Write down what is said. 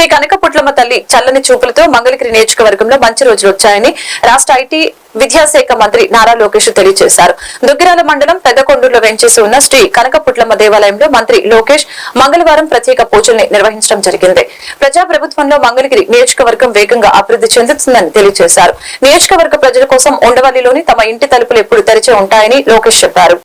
శ్రీ కనకపుట్లమ్మ తల్లి చల్లని చూపులతో మంగళగిరి నియోజకవర్గంలో మంచి రోజులు వచ్చాయని రాష్ట్ర ఐటీ విద్యాశాఖ మంత్రి నారా లోకేష్ తెలియజేశారు. దుగ్గిరాల మండలం పెద్దకొండూరులో వెంచేసి ఉన్న శ్రీ కనకపుట్లమ్మ దేవాలయంలో మంత్రి లోకేష్ మంగళవారం ప్రత్యేక పూజల్ని నిర్వహించడం జరిగింది. ప్రజా ప్రభుత్వంలో మంగళగిరి నియోజకవర్గం వేగంగా అభివృద్ధి చెందుతుందని తెలియజేశారు. నియోజకవర్గ ప్రజల కోసం ఉండవల్లిలోని తమ ఇంటి తలుపులు ఎప్పుడు తెరిచే ఉంటాయని లోకేష్ చెప్పారు.